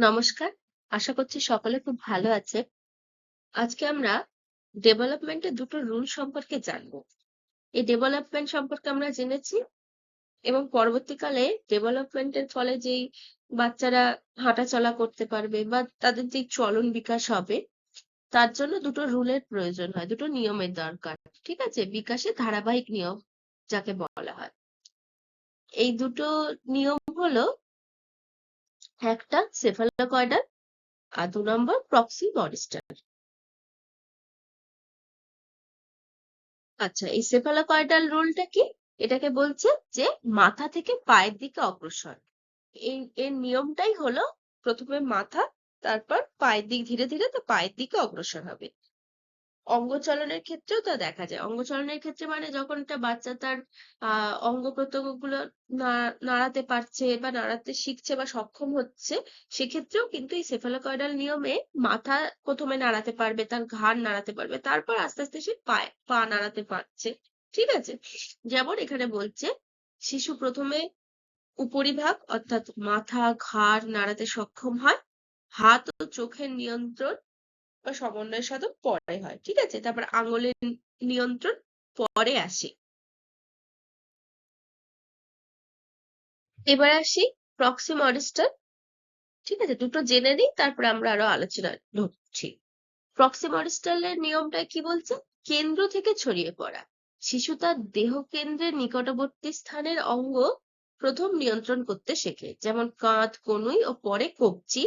নমস্কার। আশা করছি সকলে খুব ভালো আছে। আজকে আমরা ডেভেলপমেন্টের দুটো রুল সম্পর্কে জানব। এই ডেভেলপমেন্ট সম্পর্কে আমরা জেনেছি এবং পরবর্তীকালে ডেভেলপমেন্টের ফলে যেই বাচ্চারা হাঁটাচলা করতে পারবে বা তাদের যে চলন বিকাশ হবে, তার জন্য দুটো রুলের প্রয়োজন হয়, দুটো নিয়মের দরকার, ঠিক আছে? বিকাশে ধারাবাহিক নিয়ম যাকে বলা হয়। এই দুটো নিয়ম হলো একটা সেফালোকয়েডাল আর দু নম্বর প্রক্সি মডিস্টার আচ্ছা এই সেফালোকয়েডাল রোলটা কি? এটাকে বলছে যে মাথা থেকে পায়ের দিকে অগ্রসর। এই, এর নিয়মটাই হলো প্রথমে মাথা, তারপর পায়ের দিক, ধীরে ধীরে তো পায়ের দিকে অগ্রসর হবে। অঙ্গচলনের ক্ষেত্রেও তা দেখা যায়। অঙ্গচলনের ক্ষেত্রে মানে যখন একটা বাচ্চা তার আহ অঙ্গ প্রত্যঙ্গগুলো নাড়াতে পারছে বা নাড়াতে শিখছে বা সক্ষম হচ্ছে, সেক্ষেত্রেও কিন্তু এই সেফালোকয়েডাল নিয়মে মাথা প্রথমে নাড়াতে পারবে, তার ঘাড় নাড়াতে পারবে, তারপর আস্তে আস্তে সে পায়ে, পা নাড়াতে পারছে। ঠিক আছে? যেমন এখানে বলছে, শিশু প্রথমে উপরিভাগ অর্থাৎ মাথা, ঘাড় নাড়াতে সক্ষম হয়। হাত ও চোখের নিয়ন্ত্রণ বা সমন্বয় সাধন পরে হয়, ঠিক আছে? তারপর আঙুলের নিয়ন্ত্রণ পরে আসে। এবার আসি প্রক্সিমরিস্টার ঠিক আছে? দুটো জেনে নিই, তারপরে আমরা আরও আলোচনা ঢুকছি প্রক্সিমরিস্টালের নিয়মটা কি বলছে? কেন্দ্র থেকে ছড়িয়ে পড়া। শিশু তার দেহ কেন্দ্রের নিকটবর্তী স্থানের অঙ্গ প্রথম নিয়ন্ত্রণ করতে শেখে, যেমন কাঁধ, কনুই ও পরে কবজি।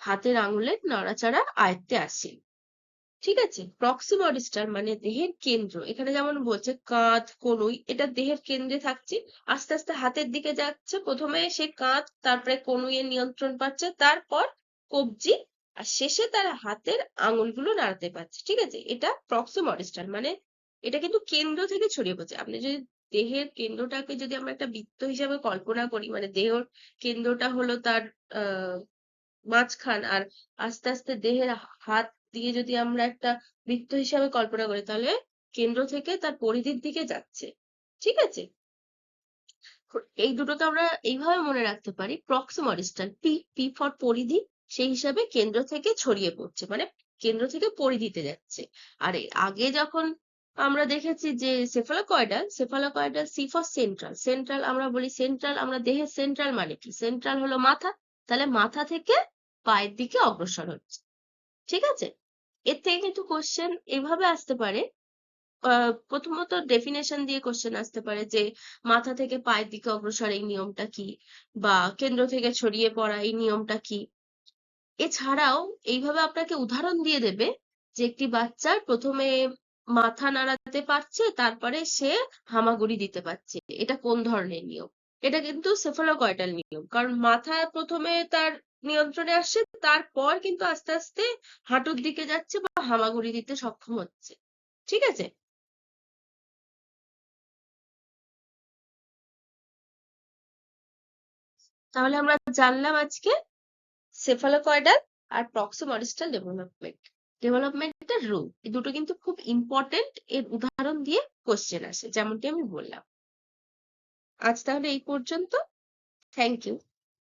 হাতের আঙুলের নড়াচড়া আয়ত্তে আসে। ঠিক আছে? প্রক্সিমরিস্টার মানে দেহের কেন্দ্র। এখানে যেমন বলছে কাঁধ, কনুই, এটা দেহের কেন্দ্রে থাকছে। আস্তে আস্তে হাতের দিকে যাচ্ছে। প্রথমে সে কাঁধ, তারপরে কনুইয়ের নিয়ন্ত্রণ পাচ্ছে, তারপর কবজি, আর শেষে তার হাতের আঙুলগুলো নাড়াতে পারছে। ঠিক আছে? এটা প্রক্সিমরিস্টার মানে এটা কিন্তু কেন্দ্র থেকে ছড়িয়ে পড়ছে। আপনি যদি দেহের কেন্দ্রটাকে যদি আমরা একটা বৃত্ত হিসাবে কল্পনা করি মানে দেহর কেন্দ্রটা হলো তার মাঝখান, আর আস্তে আস্তে দেহের হাত দিয়ে যদি আমরা একটা বৃত্ত হিসাবে কল্পনা করি, তাহলে কেন্দ্র থেকে তার পরিধির দিকে যাচ্ছে। ঠিক আছে? এই দুটো তো আমরা এইভাবে মনে রাখতে পারি প্রক্সিমরিস্টাল পি পি ফর পরিধি, সেই হিসাবে কেন্দ্র থেকে ছড়িয়ে পড়ছে মানে কেন্দ্র থেকে পরিধিতে যাচ্ছে। আর আগে যখন আমরা দেখেছি যে cephalocaudal cephalocaudal C for central central আমরা বলি সেন্ট্রাল আমরা দেহের সেন্ট্রাল মানে কি? সেন্ট্রাল হলো মাথা তাহলে মাথা থেকে পায়ের দিকে অগ্রসর হচ্ছে। ঠিক আছে? এর থেকে কিন্তু কোশ্চেন এভাবে আসতে পারে। প্রথমত ডেফিনেশন দিয়ে কোশ্চেন আসতে পারে যে মাথা থেকে পায়ের দিকে অগ্রসর এই নিয়মটা কি? বা কেন্দ্র থেকে ছড়িয়ে পড়া এই নিয়মটা কি? এছাড়াও এইভাবে আপনাকে উদাহরণ দিয়ে দেবে যে একটি বাচ্চার প্রথমে মাথা নাড়াতে পারছে, তারপরে সে হামাগুড়ি দিতে পারছে। এটা কোন ধরনের নিয়ম? এটা কিন্তু সেফালোকয়েডাল নিয়ম। কারণ মাথা প্রথমে তার নিয়ন্ত্রণে আসছে তারপর কিন্তু আস্তে আস্তে হাঁটুর দিকে যাচ্ছে বা হামাগুড়ি দিতে সক্ষম হচ্ছে। ঠিক আছে? তাহলে আমরা জানলাম আজকে সেফালোকয়েডাল আর প্রক্সিমরিস্টাল ডেভেলপমেন্ট ডেভেলপমেন্টের রুল এই দুটো কিন্তু খুব ইম্পর্টেন্ট এর উদাহরণ দিয়ে কোশ্চেন আসে, যেমনটি আমি বললাম। আজ তাহলে এই পর্যন্ত। Thank you